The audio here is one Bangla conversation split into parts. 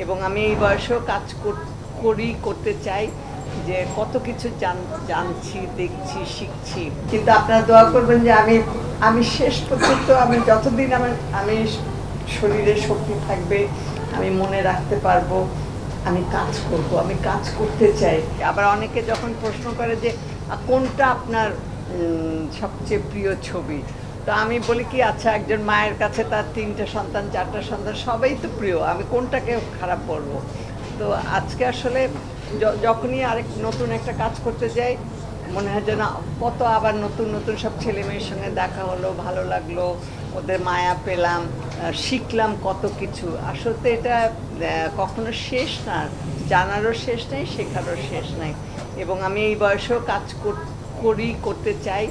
এবং আমি এই বয়সেও কাজ কর- করি, করতে চাই যে কত কিছু জান- জানছি, দেখছি, শিখছি। কিন্তু আপনারা দোয়া করবেন যে আমি আমি শেষ পর্যন্ত আমি যতদিন আমার, আমি শরীরে শক্তি থাকবে, আমি মনে রাখতে পারব, আমি কাজ করব, আমি কাজ করতে চাই। আবার অনেকে যখন প্রশ্ন করে যে কোনটা আপনার সবচেয়ে প্রিয় ছবি? তো আমি বলি কি আচ্ছা একজন মায়ের কাছে তার তিনটা সন্তান, চারটা সন্তান, সবাই তো প্রিয়। আমি কোনটাকে খারাপ বলব? তো আজকে আসলে যখনই আরেক নতুন একটা কাজ করতে যাই, মনে হয় যেন কত আবার নতুন নতুন সব ছেলে মেয়ের সঙ্গে দেখা হলো, ভালো লাগল, ওদের মায়া পেলাম শিখলাম কত কিছু। আসলে এটা কখনো শেষ না, জানারও শেষ নেই, শেখারও শেষ নাই। এবং আমি এই বয়সেও কাজ কর- করি, করতে চাই।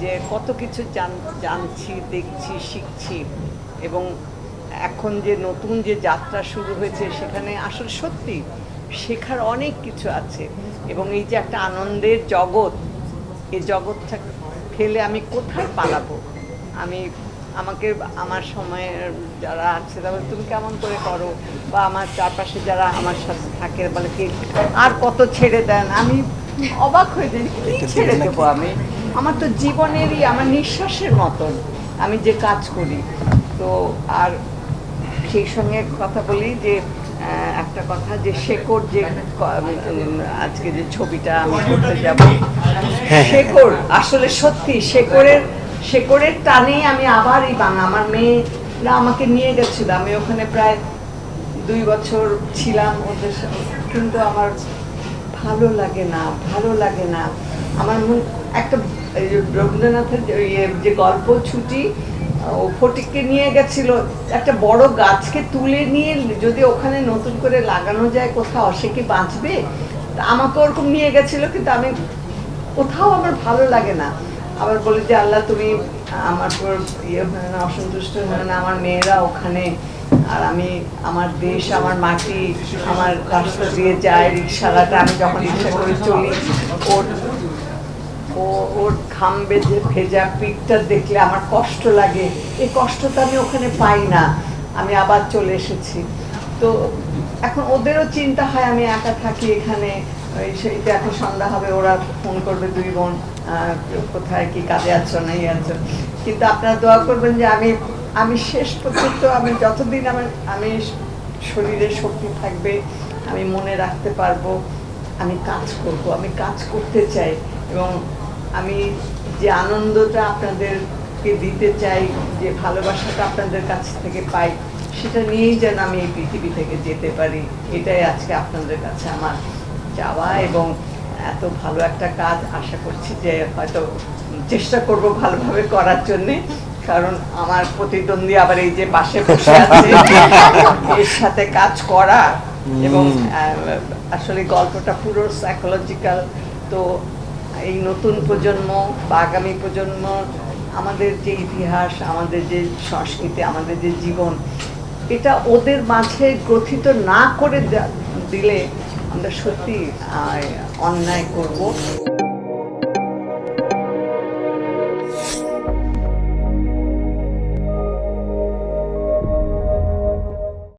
যে কত কিছু জান- জানছি দেখছি শিখছি এবং এখন যে নতুন যে যাত্রা শুরু হয়েছে সেখানে আসলে সত্যি শেখার অনেক কিছু আছে এবং এই যে একটা আনন্দের জগৎ এই জগৎটা ফেলে আমি কোথায় পালাবো? আমি আমাকে আমার সময়ের যারা আছে তারপর তুমি কেমন করে করো? বা আমার চারপাশে যারা আমার সাথে থাকে বলে কি আর কত ছেড়ে দেন? আমি অবাক হয়ে যাই ছেড়ে দেবো আমি? আমার তো জীবনেরই আমার নিঃশ্বাসের মতন আমি যে কাজ করি। তো আর সেই সঙ্গে কথা বলি যে একটা কথা যে শেকড় যে আজকে যে ছবিটা আমি করতে যাব শেকড় আসলে সত্যি শেকড়ের শেকড়ের টানেই আমি আবার এই বাংলা আমার মেয়েরা আমাকে নিয়ে গেছিল। আমি ওখানে প্রায় দুই বছর ছিলাম ওদের সাথে কিন্তু আমার ভালো লাগে না ভালো লাগে না। আমার মন একটা রবীন্দ্রনাথের যে গল্প ছুটি ও ফটিককে নিয়ে গেছিল। একটা বড় গাছকে তুলে নিয়ে যদি ওখানে নতুন করে লাগানো যায় কোথাও, সে কি বাঁচবে? আমাকে ওরকম নিয়ে গেছিল, কিন্তু আমি কোথাও আমার ভালো লাগে না। আবার বলি যে, আল্লাহ, তুমি আমার উপর ইয়ে হয় না, অসন্তুষ্ট হয় না, আমার মেয়েরা ওখানে, আর আমি আমার দেশ, আমার মাটি, আমার রাস্তা দিয়ে যায় রিক্সাওয়ালাটা আমি যখন রিক্সা করে চলি, ওর ও, ওর ঘাম বেজে ভেজা পিঠটা দেখলে আমার কষ্ট লাগে। এই কষ্টটা আমি ওখানে পাই না। আমি আবার চলে এসেছি। তো এখন ওদেরও চিন্তা হয় আমি একা থাকি এখানে। ওই সেইটা এখন সন্ধ্যা হবে, ওরা ফোন করবে দুই বোন কোথায় কি কাজে আছো, নাই আছো। কিন্তু আপনারা দোয়া করবেন যে আমি আমি শেষ পর্যন্ত, আমি যতদিন আমার, আমি শরীরে শক্তি থাকবে, আমি মনে রাখতে পারব, আমি কাজ করব, আমি কাজ করতে চাই। এবং আমি যে আনন্দটা আপনাদেরকে দিতে চাই যে ভালোবাসাটা আপনাদের কাছ থেকে পাই সেটা নিয়েই যেন আমি এই পৃথিবী থেকে যেতে পারি এটাই আজকে আপনাদের কাছে আমার চাওয়া এবং এত ভালো একটা কাজ আশা করছি যে হয়তো চেষ্টা করব ভালোভাবে করার জন্যে কারণ আমার প্রতিদ্বন্দ্বী আবার এই যে পাশে বসে আছে এর সাথে কাজ করা এবং আসলে গল্পটা পুরো সাইকোলজিক্যাল তো এই নতুন প্রজন্ম বা আগামী প্রজন্ম, আমাদের যে ইতিহাস, আমাদের যে সংস্কৃতি, আমাদের যে জীবন, এটা ওদের মাঝে গ্রথিত না করে দিলে আমরা সত্যি অন্যায় করব।